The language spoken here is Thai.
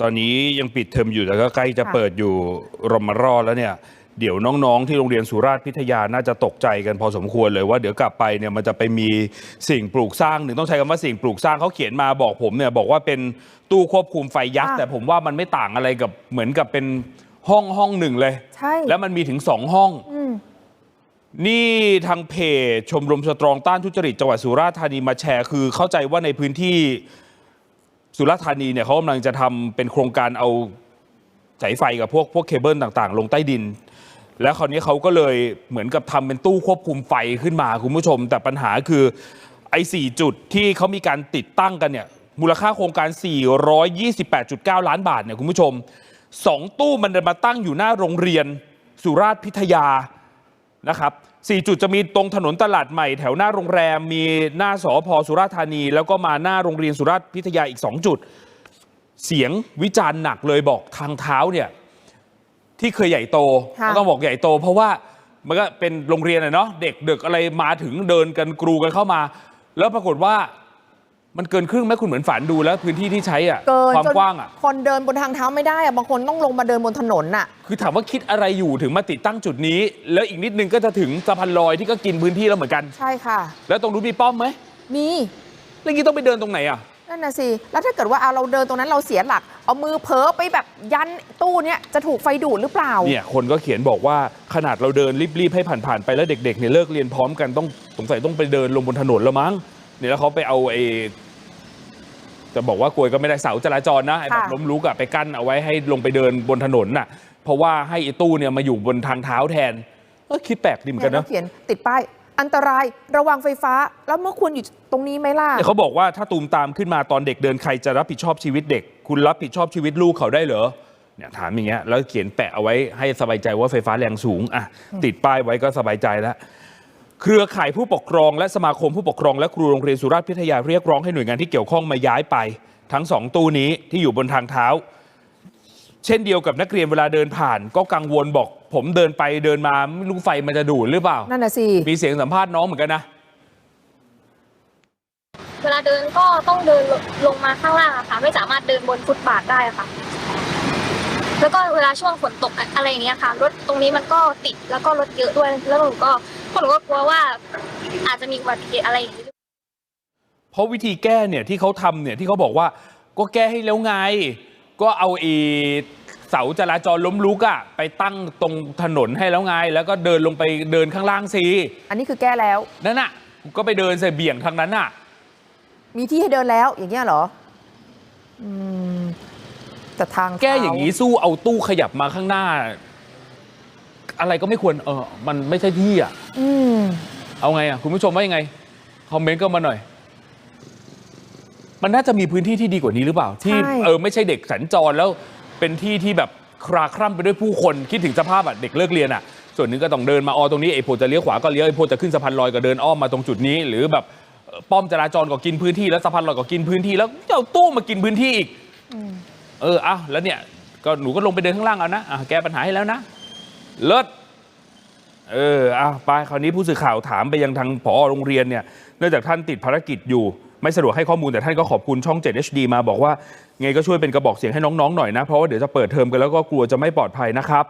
ตอนนี้ยังปิดเทอมอยู่แต่ก็ใกล้จะค่ะเปิดอยู่รมารอดแล้วเนี่ย เดี๋ยวน้องๆ ที่โรงเรียนสุราษฎร์พิทยาน่าจะตกใจกันพอสมควรเลยว่าเดี๋ยวกลับไปเนี่ยมันจะไปมีสิ่งปลูกสร้างหนึ่งต้องใช้คำว่าสิ่งปลูกสร้างเขาเขียนมาบอกผมเนี่ยบอกว่าเป็นตู้ควบคุมไฟยักษ์ค่ะแต่ผมว่ามันไม่ต่างอะไรกับเหมือนกับเป็นห้องห้องหนึ่งเลย ใช่ แล้วมันมีถึงสองห้องอืมนี่ทางเพจชมรมสตรองต้านทุจริตจังหวัดสุราษฎร์ธานีมาแชร์คือเข้าใจว่าในพื้นที่ สุราษฎร์ธานีเนี่ยเขากำลังจะทำเป็นโครงการเอาสายไฟกับพวกพวกเคเบิลต่างๆ ลงใต้ดิน แล้วคราวนี้เขาก็เลยเหมือนกับทำเป็นตู้ควบคุมไฟขึ้นมาคุณผู้ชม แต่ปัญหาคือไอ้สี่จุดที่เขามีการติดตั้งกันเนี่ยมูลค่าโครงการ 428.9 ล้านบาทเนี่ยคุณผู้ชมสองตู้มันมาตั้งอยู่หน้าโรงเรียนสุราษฎร์พิทยานะครับ สี่จุดจะมีตรงถนนตลาดใหม่แถวหน้าโรงแรม มีหน้าสอพสุราษฎร์ธานี แล้วก็มาหน้าโรงเรียนสุราษฎร์พิทยาอีก 2 จุด เสียงวิจารณ์หนักเลยบอกทางเท้าเนี่ยที่เคยใหญ่โตค่ะก็ต้องบอกใหญ่โต เพราะว่ามันก็เป็นโรงเรียนอะเนาะเด็กเด็กอะไรมาถึงเดินกันกรูกันเข้ามา แล้วปรากฏว่า มันเกินครึ่งไหมคุณเหมือนฝันดูแล้วพื้นที่ที่ใช้อะเกินความจนกว้างอะคนเดินบนทางเท้าไม่ได้อะบางคนต้องลงมาเดินบนถนนน่ะ คือถามว่าคิดอะไรอยู่ถึงมาติดตั้งจุดนี้ แล้วอีกนิดนึงก็จะถึงสะพานลอยที่ก็กินพื้นที่แล้วเหมือนกัน ใช่ค่ะ แล้วตรงนู้นมีป้อมไหมมีแล้วงี้ต้องไปเดินตรงไหนอะนั่นน่ะสิ แล้วถ้าเกิดว่าเอาเราเดินตรงนั้นเราเสียหลัก เอามือเผลอไปแบบยันตู้เนี้ยจะถูกไฟดูดหรือเปล่า เนี่ยคนก็เขียนบอกว่าขนาดเราเดินรีบๆให้ผ่านๆไปแล้วเด็กๆเนี่ยเลิกเรียนพร้อมกันต้องสงสัยต้องไปเดินลงบนถนนแล้วมั้งเนี่ยแล้วเขาไปเอาไอ้ จะบอกว่ากลวยก็ไม่ได้เสาจราจรนะไอ้แบบค่ะล้มลุกอะไปกั้นเอาไว้ให้ลงไปเดินบนถนนน่ะ เพราะว่าให้ไอ้ตู้เนี่ยมาอยู่บนทางเท้าแทนเออคิดแปลกดีเหมือนเนี่กัยนเขานะเขียนติดป้ายอันตรายระวังไฟฟ้า แล้วเมื่อควรอยู่ตรงนี้ไหมล่ะเนี่ยเขาบอกว่าถ้าตูมตามขึ้นมาตอนเด็กเดินใครจะรับผิดชอบชีวิตเด็ก คุณรับผิดชอบชีวิตลูกเขาได้เหรอเนี่ยถามอย่างเงี้ยแล้วเขียนแปะเอาไว้ให้สบายใจว่าไฟฟ้าแรงสูงอะติดป้ายไว้ก็สบายใจแล้ว เครือข่ายผู้ปกครองและสมาคมผู้ปกครองและครูโรงเรียนสุราษฎร์พิทยาเรียกร้องให้หน่วยงานที่เกี่ยวข้องมาย้ายไป ทั้งสองตู้นี้ที่อยู่บนทางเท้า เช่นเดียวกับนักเรียนเวลาเดินผ่าน ก็กังวลบอก ผมเดินไปเดินมาไม่รู้ไฟมันจะดูดหรือเปล่า นั่นน่ะสิมีเสียงสัมภาษณ์น้องเหมือนกันนะเวลาเดินก็ต้องเดินลลงมาข้างล่างอะค่ะ ไม่สามารถเดินบนฟุตบาทได้ค่ะ แล้วก็เวลาช่วงฝนตกอะอะไรอย่างเงี้ยค่ะ รถตรงนี้มันก็ติดแล้วก็รถเยอะด้วย แล้วหนูก็ พวกหนูก็กลัวว่าอาจจะมีอุบัติเหตุอะไรอย่างงี้ เพราะวิธีแก้เนี่ยที่เขาทำเนี่ยที่เขาบอกว่าก็แก้ให้แล้วไง ก็เอาไอีเสาจราจรล้มลุกอะไปตั้งตรงถนนให้แล้วไง แล้วก็เดินลงไปเดินข้างล่างสิอันนี้คือแก้แล้ว นั่นน่ะก็ไปเดินใส่เบี่ยงทางนั้นน่ะ มีที่ให้เดินแล้วอย่างเงี้ยเหรอ อืมแต่ทางแก้อย่างนี้นี้สู้เอาตู้ขยับมาข้างหน้า อะไรก็ไม่ควรเออมันไม่ใช่ที่อะอืมเอาไงอะคุณผู้ชมว่ายังไงคอมเมนต์ก็มาหน่อย มันน่าจะมีพื้นที่ที่ดีกว่านี้หรือเปล่า ที่ใช่เออไม่ใช่เด็กสัญจรแล้วเป็นที่ที่แบบคราคร่ำไปด้วยผู้คนคิดถึงสภาพอะเด็กเลิกเรียนอะ ส่วนหนึ่งก็ต้องเดินมาออตรงนี้ไอ้พวกจะเลี้ยวขวาก็เลี้ยวไอ้พวกจะขึ้นสะพานลอยก็เดินอ้อมมาตรงจุดนี้ หรือแบบเอ่อป้อมจราจรก็กินพื้นที่แล้วสะพานลอยก็กินพื้นที่แล้วจะเอาตู้มากินพื้นที่อีกเออเอาแล้วเนี่ยก็หนูก็ลงไปเดินข้างล่างเอานะอะแก้ปัญหาให้แล้วนะ เลิศเออเอาไปคราวนี้ผู้สื่อข่าวถามไปยังทางผอโรงเรียนเนี่ยเนื่องจากท่านติดภารกิจอยู่ ไม่สะดวกให้ข้อมูลแต่ท่านก็ขอบคุณช่อง 7 HD มาบอกว่า ไงก็ช่วยเป็นกระบอกเสียงให้น้องๆหน่อยนะ เพราะว่าเดี๋ยวจะเปิดเทอมกันแล้วก็กลัวจะไม่ปลอดภัยนะครับ